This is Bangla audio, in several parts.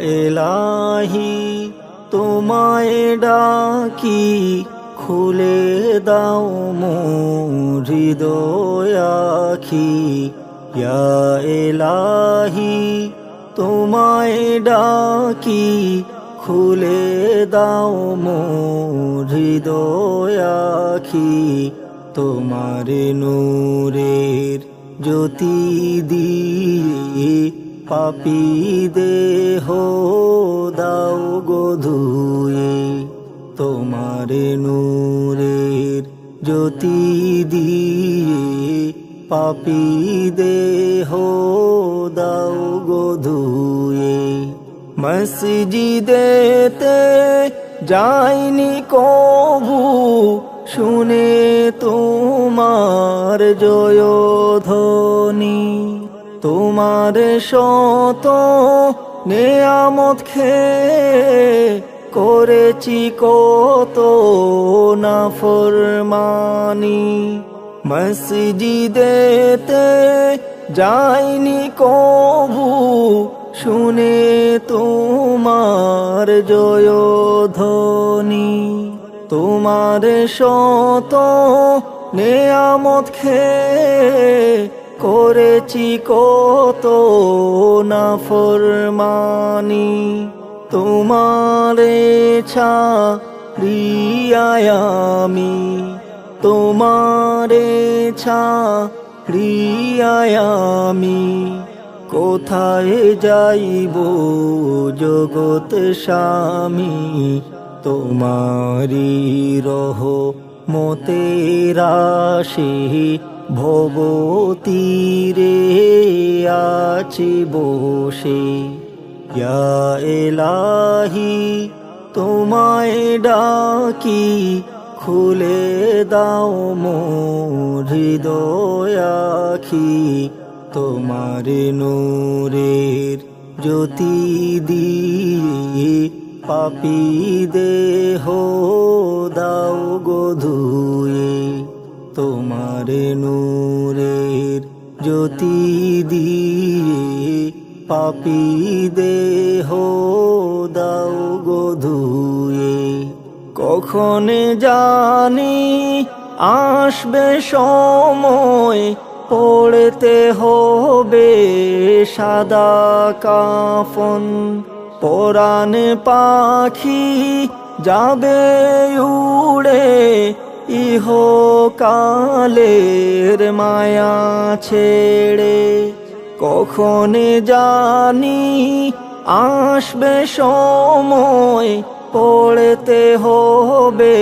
এলাহি তোমায় ডাকি খুলে দাও ইয়া এলাহি তোমায় ডাকি খুলে দাও আখি। তোমার নূরের জ্যোতি দিয়ে পাপি দেহ দাও গধুয়ে তোমার নূরের জ্যোতি দিয়ে পাপি দেহ দাও গধুয়ে মসজিদেতে যাইনি কবু, শুনে তোমার জয়ধ্বনি তোমার শত নেয়ামত খেয়ে করেছি কত না ফরমানি মসজিদেতে যাইনি কবু, শুনে তোমার জয়ধ্বনি। তোমার শত নেয়ামত খেয়ে করেছি কত না ফরমানি। তোমারে ছা প্রিয়ায়ামি তোমারে ছা প্রিয়ায়ামি কোথায় যাইব জগৎ স্বামী? তোমারি রহ মতেরাশি ভবতীরে আছি বসে। এলাহি, তোমায় ডাকি, খুলে দাও মোর হৃদয় আখি। তোমার নূরের জ্যোতি দিয়ে পাপি দেহ গধুয়ে তোমার নূরের জ্যোতি দিয়ে পাপি দেহ দাও গধুয়ে কখন জানি আসবে সময়, পড়তে হবে সাদা কাফন। পরাণ পাখি যাবে উড়ে ইহ কালের মায়া ছেড়ে, কখন জানি আসবে সময়, পড়তে হবে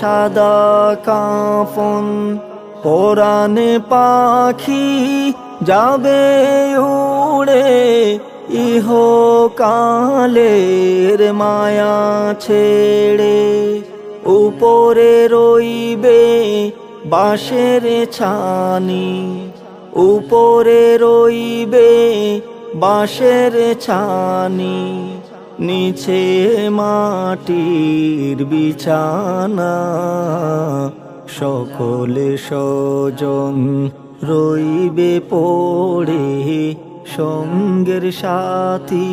সাদা কাফন। পরাণ পাখি যাবে উড়ে ইহ কালের মায়া ছেড়ে উপরে রইবে বাঁশের ছানি। উপরে রইবে বাঁশের ছানি। নিচে মাটির বিছানা, সকলে সজন রইবে পড়ে। সঙ্গের সাথী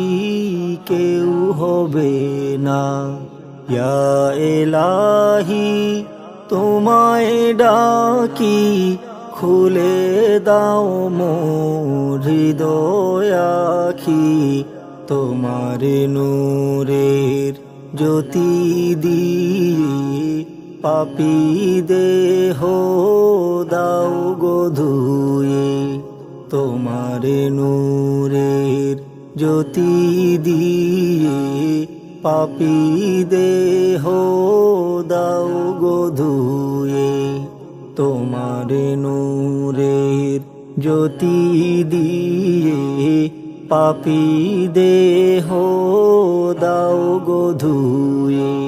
কেউ হবে না। ইয়া এলাহি তোমায় ডাকি, খুলে দাও মোর হৃদয় আখি। তোমার নূরের জ্যোতি দিয়ে পাপি দেহ দাও গধুয়ে তোমার নূরের জ্যোতি দিয়ে পাপি দেহ দাও গধুয়ে তোমার নূরের জ্যোতি দিয়ে পাপি দেহ দাও গধুয়ে